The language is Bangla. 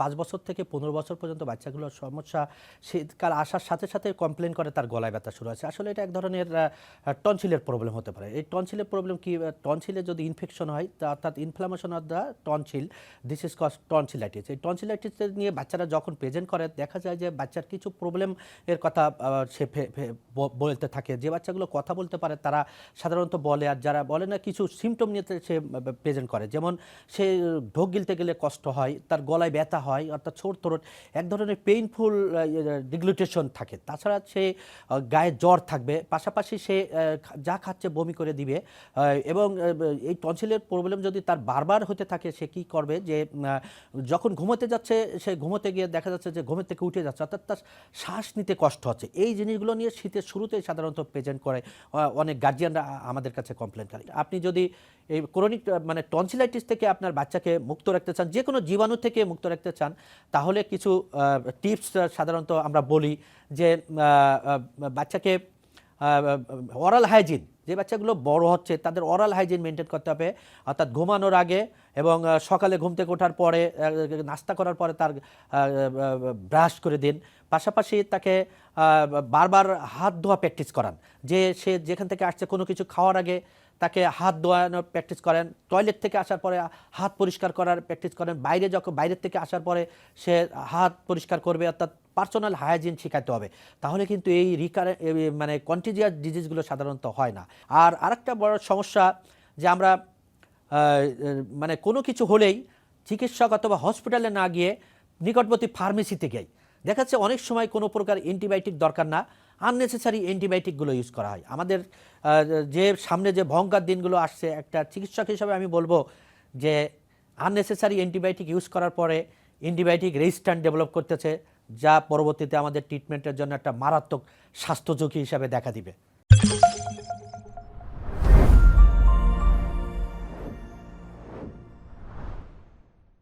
পাঁচ বছর থেকে পনেরো বছর পর্যন্ত বাচ্চাগুলোর সমস্যা, শীতকাল আসার সাথে সাথে কমপ্লেন করে, তার গলায় ব্যথা শুরু আছে আসলে এটা এক ধরনের টনসিলের প্রবলেম হতে পারে। এই টনসিলের প্রবলেম কি? টনসিলে যদি ইনফেকশন হয় অর্থাৎ inflammation of the tonsil this is cause tonsillitis এই টনসিলাইটিস নিয়ে বাচ্চারা যখন প্রেজেন্ট করে, দেখা যায় যে বাচ্চার কিছু প্রবলেম এর কথা সে বলতে থাকে। যে বাচ্চাগুলো কথা বলতে পারে, তারা সাধারণত বলে, আর যারা বলে না, কিছু সিমটম নিয়ে সে প্রেজেন্ট করে। যেমন সে, ঢোক গিলতে গেলে কষ্ট হয়, তার গলায় ব্যথা হয়, অর্থাৎ ছোট তোরট এক ধরনের পেইনফুল ডিগ্লুটেশন থাকে। তাছাড়া সে গায়ে জ্বর থাকবে, পাশাপাশি সে যা খাচ্ছে বমি করে দিবে এবং এই টনসিলের প্রবলেম যদি তার বারবার হতে থাকে, সে কি করবে যে যখন ঘুমোতে যাচ্ছে, সে ঘুমোতে গিয়ে দেখা যাচ্ছে যে, ঘুমের থেকে উঠে যাচ্ছে, অর্থাৎ তার শ্বাস নিতে কষ্ট হচ্ছে। এই জিনিসগুলো নিয়ে শীতের শুরুতেই সাধারণত প্রেজেন্ট করে অনেক গার্জিয়ানরা আমাদের কাছে কমপ্লেন করে। আপনি যদি এই ক্রনিক মানে টনসিলাইটিস থেকে আপনার বাচ্চাকে মুক্ত রাখতে চান যে কোনো জীবাণু থেকে মুক্ত রাখতে চান, তাহলে কিছু টিপস সাধারণত আমরা বলি যে বাচ্চাকে অরাল হাইজিন যে বাচ্চাগুলো বড় হচ্ছে, তাদের অরাল হাইজিন মেনটেন করতে হবে। অর্থাৎ ঘুমানোর আগে এবং সকালে ঘুম থেকে ওঠার পরে নাস্তা করার পরে তার ব্রাশ করে দিন। পাশাপাশি তাকে বারবার হাত ধোয়া প্র্যাকটিস করান। যে সে যেখান থেকে আসছে, কোনো কিছু খাওয়ার আগে তাকে হাত ধোয়ানোর প্র্যাকটিস করেন। টয়লেট থেকে আসার পরে হাত পরিষ্কার করার প্র্যাকটিস করেন। বাইরে যখন, বাইরের থেকে আসার পরে সে হাত পরিষ্কার করবে, অর্থাৎ পার্সোনাল হাইজিন শেখাতে হবে। তাহলে কিন্তু এই রিকার মানে কন্টিজিয়াস ডিজিজগুলো সাধারণত হয় না। আর আরেকটা বড় সমস্যা যে আমরা মানে কোনো কিছু হলেই চিকিৎসক অথবা হসপিটালে না গিয়ে নিকটবর্তী ফার্মেসিতে যাই দেখা যাচ্ছে অনেক সময় কোনো প্রকার অ্যান্টিবায়োটিক দরকার না আননেসেসারি অ্যান্টিবায়োটিকগুলো ইউজ করা হয়। আমাদের যে সামনে যে ভয়ঙ্কর দিনগুলো আসছে, একটা চিকিৎসক হিসাবে আমি বলব যে আননেসেসারি অ্যান্টিবায়োটিক ইউজ করার পরে অ্যান্টিবায়োটিক রেজিস্ট্যান্ট ডেভেলপ করতেছে, যা পরবর্তীতে আমাদের ট্রিটমেন্টের জন্য একটা মারাত্মক স্বাস্থ্য ঝুঁকি হিসাবে দেখা দিবে।